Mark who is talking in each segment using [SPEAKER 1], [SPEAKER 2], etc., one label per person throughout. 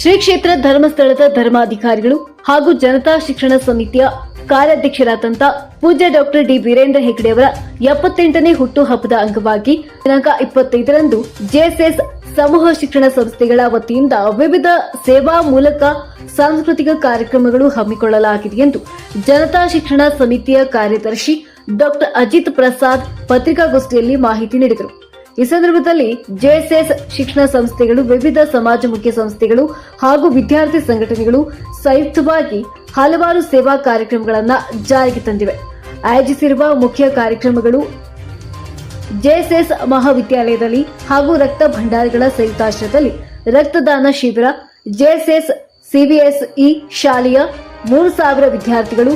[SPEAKER 1] ಶ್ರೀ ಕ್ಷೇತ್ರ ಧರ್ಮಸ್ಥಳದ ಧರ್ಮಾಧಿಕಾರಿಗಳು ಹಾಗೂ ಜನತಾ ಶಿಕ್ಷಣ ಸಮಿತಿಯ ಕಾರ್ಯಾಧ್ಯಕ್ಷರಾದಂತ ಪೂಜ್ಯ ಡಾಕ್ಟರ್ ಡಿ ವೀರೇಂದ್ರ ಹೆಗ್ಡೆ ಅವರ ಎಪ್ಪತ್ತೆಂಟನೇ ಹುಟ್ಟುಹಬ್ಬದ ಅಂಗವಾಗಿ ದಿನಾಂಕ ಇಪ್ಪತ್ತೈದರಂದು ಜೆಎಸ್ಎಸ್ ಸಮೂಹ ಶಿಕ್ಷಣ ಸಂಸ್ಥೆಗಳ ವತಿಯಿಂದ ವಿವಿಧ ಸೇವಾ ಮೂಲಕ ಸಾಂಸ್ಕೃತಿಕ ಕಾರ್ಯಕ್ರಮಗಳು ಹಮ್ಮಿಕೊಳ್ಳಲಾಗಿದೆ ಎಂದು ಜನತಾ ಶಿಕ್ಷಣ ಸಮಿತಿಯ ಕಾರ್ಯದರ್ಶಿ ಡಾಕ್ಟರ್ ಅಜಿತ್ ಪ್ರಸಾದ್ ಪತ್ರಿಕಾಗೋಷ್ಠಿಯಲ್ಲಿ ಮಾಹಿತಿ ನೀಡಿದರು. ಈ ಸಂದರ್ಭದಲ್ಲಿ ಜೆಎಸ್ಎಸ್ ಶಿಕ್ಷಣ ಸಂಸ್ಥೆಗಳು, ವಿವಿಧ ಸಮಾಜಮುಖಿ ಸಂಸ್ಥೆಗಳು ಹಾಗೂ ವಿದ್ಯಾರ್ಥಿ ಸಂಘಟನೆಗಳು ಸಂಯುಕ್ತವಾಗಿ ಹಲವಾರು ಸೇವಾ ಕಾರ್ಯಕ್ರಮಗಳನ್ನು ಜಾರಿಗೆ ತಂದಿವೆ. ಆಯೋಜಿಸಿರುವ ಮುಖ್ಯ ಕಾರ್ಯಕ್ರಮಗಳು ಜೆಎಸ್ಎಸ್ ಮಹಾವಿದ್ಯಾಲಯದಲ್ಲಿ ಹಾಗೂ ರಕ್ತ ಭಂಡಾರಗಳ ಸಂಯುಕ್ತಾಶ್ರಯದಲ್ಲಿ ರಕ್ತದಾನ ಶಿಬಿರ, ಜೆಎಸ್ಎಸ್ ಸಿಬಿಎಸ್ಇ ಶಾಲೆಯ ಮೂರು ಸಾವಿರ ವಿದ್ಯಾರ್ಥಿಗಳು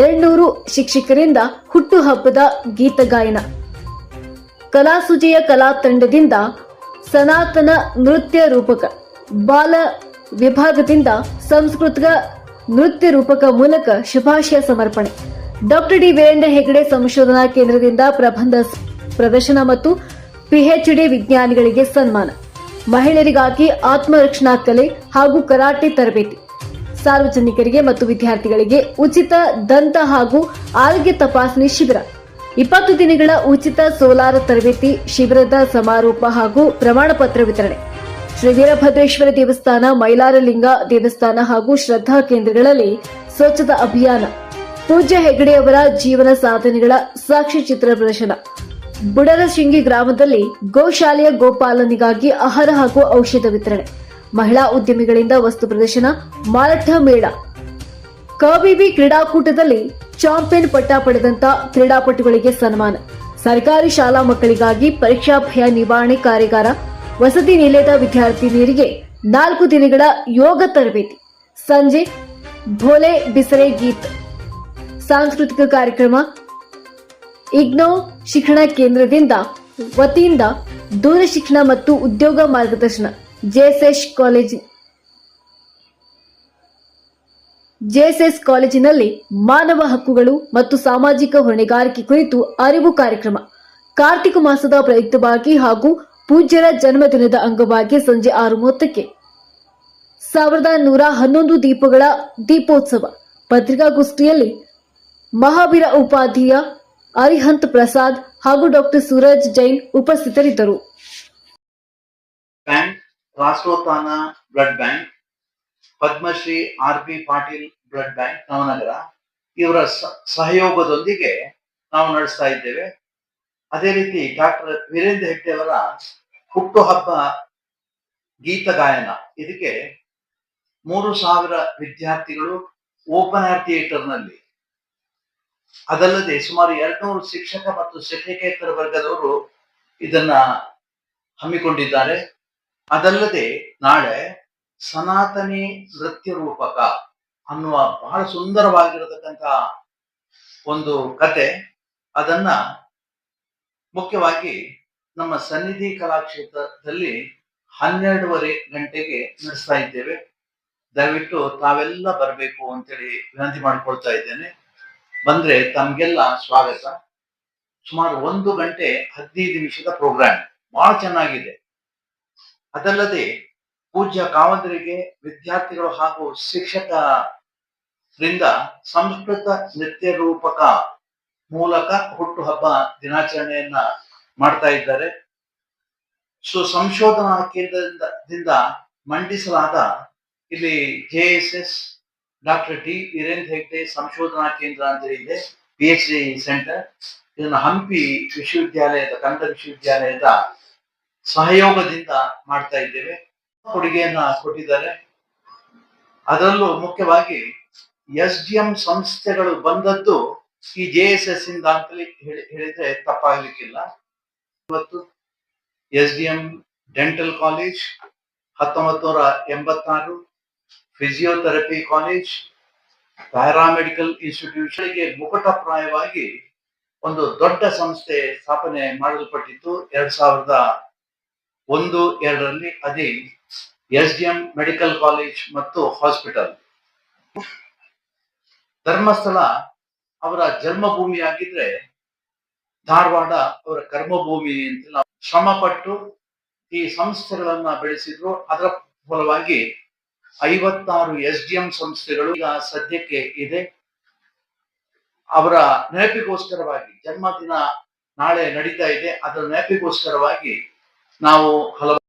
[SPEAKER 1] ಎರಡ್ನೂರು ಶಿಕ್ಷಕರಿಂದ ಹುಟ್ಟುಹಬ್ಬದ ಗೀತ ಗಾಯನ ಕಲಾಸುಜೆಯ ಕಲಾ ತಂಡದಿಂದ ಸನಾತನ ನೃತ್ಯ ರೂಪಕ, ಬಾಲ ವಿಭಾಗದಿಂದ ಸಂಸ್ಕೃತಿಕ ನೃತ್ಯ ರೂಪಕ ಮೂಲಕ ಶುಭಾಶಯ ಸಮರ್ಪಣೆ. ಡಾಕ್ಟರ್ ಡಿ ವೀರೇಂದ್ರ ಹೆಗಡೆ ಸಂಶೋಧನಾ ಕೇಂದ್ರದಿಂದ ಪ್ರಬಂಧ ಪ್ರದರ್ಶನ ಮತ್ತು ಪಿಎಚ್ಡಿ ವಿಜ್ಞಾನಿಗಳಿಗೆ ಸನ್ಮಾನ. ಮಹಿಳೆಯರಿಗಾಗಿ ಆತ್ಮರಕ್ಷಣಾ ಕಲೆ ಹಾಗೂ ಕರಾಟೆ ತರಬೇತಿ. ಸಾರ್ವಜನಿಕರಿಗೆ ಮತ್ತು ವಿದ್ಯಾರ್ಥಿಗಳಿಗೆ ಉಚಿತ ದಂತ ಹಾಗೂ ಆರೋಗ್ಯ ತಪಾಸಣೆ ಶಿಬಿರ. ಇಪ್ಪತ್ತು ದಿನಗಳ ಉಚಿತ ಸೋಲಾರ್ ತರಬೇತಿ ಶಿಬಿರದ ಸಮಾರೋಪ ಹಾಗೂ ಪ್ರಮಾಣ ಪತ್ರ ವಿತರಣೆ. ಶ್ರೀ ವೀರಭದ್ರೇಶ್ವರ ದೇವಸ್ಥಾನ, ಮೈಲಾರಲಿಂಗ ದೇವಸ್ಥಾನ ಹಾಗೂ ಶ್ರದ್ಧಾ ಕೇಂದ್ರಗಳಲ್ಲಿ ಸ್ವಚ್ಛತಾ ಅಭಿಯಾನ. ಪೂಜ್ಯ ಹೆಗಡೆ ಅವರ ಜೀವನ ಸಾಧನೆಗಳ ಸಾಕ್ಷಿ ಚಿತ್ರ ಪ್ರದರ್ಶನ. ಬುಡರಶಿಂಗಿ ಗ್ರಾಮದಲ್ಲಿ ಗೋಶಾಲೆಯ ಗೋಪಾಲನಿಗಾಗಿ ಆಹಾರ ಹಾಗೂ ಔಷಧ ವಿತರಣೆ. ಮಹಿಳಾ ಉದ್ಯಮಿಗಳಿಂದ ವಸ್ತು ಪ್ರದರ್ಶನ ಮಾರಾಟ ಮೇಳ. ಕಬಿಬಿ ಕ್ರೀಡಾಕೂಟದಲ್ಲಿ ಚಾಂಪಿಯನ್ ಪಟ್ಟ ಪಡೆದಂತ ಕ್ರೀಡಾಪಟುಗಳಿಗೆ ಸನ್ಮಾನ. ಸರ್ಕಾರಿ ಶಾಲಾ ಮಕ್ಕಳಿಗಾಗಿ ಪರೀಕ್ಷಾ ಭಯ ನಿವಾರಣೆ ಕಾರ್ಯಾಗಾರ, ವಸತಿ ನಿಲಯದ ವಿದ್ಯಾರ್ಥಿನಿಯರಿಗೆ ನಾಲ್ಕು ದಿನಗಳ ಯೋಗ ತರಬೇತಿ. ಸಂಜೆ ಭೋಲೆ ಬಿಸರೆ ಗೀತ್. ಸಾಂಸ್ಕೃತಿಕ ಕಾರ್ಯಕ್ರಮ, ಇಗ್ನೋ ಶಿಕ್ಷಣ ಕೇಂದ್ರದಿಂದ ವತಿಯಿಂದ ದೂರ ಶಿಕ್ಷಣ ಮತ್ತು ಉದ್ಯೋಗ ಮಾರ್ಗದರ್ಶನ ಜೆಎಸ್ಎಸ್ ಕಾಲೇಜ್ ಜೆಎಸ್ಎಸ್ ಕಾಲೇಜಿನಲ್ಲಿ ಮಾನವ ಹಕ್ಕುಗಳು ಮತ್ತು ಸಾಮಾಜಿಕ ಹೊಣೆಗಾರಿಕೆ ಕುರಿತು ಅರಿವು ಕಾರ್ಯಕ್ರಮ. ಕಾರ್ತಿಕ ಮಾಸದ ಪ್ರಯುಕ್ತವಾಗಿ ಹಾಗೂ ಪೂಜ್ಯರ ಜನ್ಮದಿನದ ಅಂಗವಾಗಿ ಸಂಜೆ ಆರು ಮೂವತ್ತಕ್ಕೆ ಸಾವಿರದ ನೂರ ಹನ್ನೊಂದು ದೀಪಗಳ ದೀಪೋತ್ಸವ. ಪತ್ರಿಕಾಗೋಷ್ಠಿಯಲ್ಲಿ ಮಹಾವೀರ ಉಪಾಧ್ಯಾಯ ಅರಿಹಂತ್ ಪ್ರಸಾದ್ ಹಾಗೂ ಡಾಕ್ಟರ್ ಸೂರಜ್ ಜೈನ್ ಉಪಸ್ಥಿತರಿದ್ದರು.
[SPEAKER 2] Bank, Rashtrotthana, blood bank Padmashri R P Patil blood bank Navanagar, ಇವರ ಸಹಯೋಗದೊಂದಿಗೆ ನಾವು ನಡೆಸ್ತಾ ಇದ್ದೇವೆ. ಅದೇ ರೀತಿ ಡಾಕ್ಟರ್ ವೀರೇಂದ್ರ ಹೆಗ್ಡೆ ಅವರ ಹುಟ್ಟುಹಬ್ಬ ಗೀತ ಗಾಯನ. ಇದಕ್ಕೆ ಮೂರು ಸಾವಿರ ವಿದ್ಯಾರ್ಥಿಗಳು ಓಪನ್ ಏರ್ ಥಿಯೇಟರ್ನಲ್ಲಿ. ಅದಲ್ಲದೆ ಸುಮಾರು ಎರಡ್ನೂರು ಶಿಕ್ಷಕ ಮತ್ತು ಶಿಕ್ಷಕೇತರ ವರ್ಗದವರು ಇದನ್ನ ಹಮ್ಮಿಕೊಂಡಿದ್ದಾರೆ. ಅದಲ್ಲದೆ ನಾಳೆ ಸನಾತನಿ ನೃತ್ಯ ರೂಪಕ ಅನ್ನುವ ಬಹಳ ಸುಂದರವಾಗಿರತಕ್ಕಂತ ಒಂದು ಕತೆ. ಅದನ್ನ ಮುಖ್ಯವಾಗಿ ನಮ್ಮ ಸನ್ನಿಧಿ ಕಲಾಕ್ಷೇತ್ರದಲ್ಲಿ ಹನ್ನೆರಡೂವರೆ ಗಂಟೆಗೆ ನಡೆಸ್ತಾ ಇದ್ದೇವೆ. ದಯವಿಟ್ಟು ತಾವೆಲ್ಲ ಬರಬೇಕು ಅಂತೇಳಿ ವಿನಂತಿ ಮಾಡ್ಕೊಳ್ತಾ ಇದ್ದೇನೆ. ಬಂದ್ರೆ ತಮ್ಗೆಲ್ಲ ಸ್ವಾಗತ. ಸುಮಾರು ಒಂದು ಗಂಟೆ ಹದಿನೈದು ನಿಮಿಷದ ಪ್ರೋಗ್ರಾಮ್ ಬಹಳ ಚೆನ್ನಾಗಿದೆ. ಅದಲ್ಲದೆ ಪೂಜ್ಯ ಕಾವಂದರಿಗೆ ವಿದ್ಯಾರ್ಥಿಗಳು ಹಾಗೂ ಶಿಕ್ಷಕರಿಂದ ಸಂಸ್ಕೃತ ನೃತ್ಯ ರೂಪಕ ಮೂಲಕ ಹುಟ್ಟುಹಬ್ಬ ದಿನಾಚರಣೆಯನ್ನ ಮಾಡ್ತಾ ಇದ್ದಾರೆ. ಸೊ, ಸಂಶೋಧನಾ ಕೇಂದ್ರದಿಂದ ಮಂಡಿಸಲಾದ ಇಲ್ಲಿ J S S doctor T Veerendra Hegde ಸಂಶೋಧನಾ ಕೇಂದ್ರ ಅಂತ ಇದೆ ಪಿ ಎಚ್ ಡಿ ಸೆಂಟರ್. ಇದನ್ನ ಹಂಪಿ ವಿಶ್ವವಿದ್ಯಾಲಯದ, ಕನ್ನಡ ವಿಶ್ವವಿದ್ಯಾಲಯದ ಸಹಯೋಗದಿಂದ ಮಾಡ್ತಾ ಇದ್ದೇವೆ. ಕೊಡುಗೆಯನ್ನ ಕೊಟ್ಟಿದ್ದಾರೆ. ಅದರಲ್ಲೂ ಮುಖ್ಯವಾಗಿ ಎಸ್ ಡಿ ಎಂ ಸಂಸ್ಥೆಗಳು ಬಂದದ್ದು ಈ ಜೆ ಎಸ್ ಎಸ್ ಇಂದ ಅಂತಲೇ ಹೇಳಿ, ಹೇಳಿದ್ರೆ ತಪ್ಪಾಗ್ಲಿಕ್ಕಿಲ್ಲ. ಇವತ್ತು S D M dental college ಹತ್ತೊಂಬತ್ತು ನೂರ ಎಂಬತ್ತಾರು ಫಿಸಿಯೋಥೆರಪಿ ಕಾಲೇಜ್ ಪ್ಯಾರಾಮೆಡಿಕಲ್ ಇನ್ಸ್ಟಿಟ್ಯೂಷನ್ಗೆ ಮುಕುಟಪ್ರಾಯವಾಗಿ ಒಂದು ದೊಡ್ಡ ಸಂಸ್ಥೆ ಸ್ಥಾಪನೆ ಮಾಡಲ್ಪಟ್ಟಿತ್ತು. ಎರಡ್ ಸಾವಿರದ ಒಂದು, ಎರಡರಲ್ಲಿ ಅದೇ S D M medical college ಮತ್ತು ಹಾಸ್ಪಿಟಲ್. ಧರ್ಮಸ್ಥಳ ಅವರ ಜನ್ಮಭೂಮಿಯಾಗಿದ್ರೆ ಧಾರವಾಡ ಅವರ ಕರ್ಮಭೂಮಿ ಅಂತ ಶ್ರಮ ಪಟ್ಟು ಈ ಸಂಸ್ಥೆಗಳನ್ನ ಬೆಳೆಸಿದ್ರು. ಅದರ ಫಲವಾಗಿ ಐವತ್ತಾರು ಎಸ್ ಡಿ ಎಂ ಸಂಸ್ಥೆಗಳು ಈಗ ಸದ್ಯಕ್ಕೆ ಇದೆ. ಅವರ ನೆನಪಿಗೋಸ್ಕರವಾಗಿ ಜನ್ಮದಿನ ನಾಳೆ ನಡೀತಾ ಇದೆ. ಅದರ ನೆನಪಿಗೋಸ್ಕರವಾಗಿ ನಾವು ಹಲವು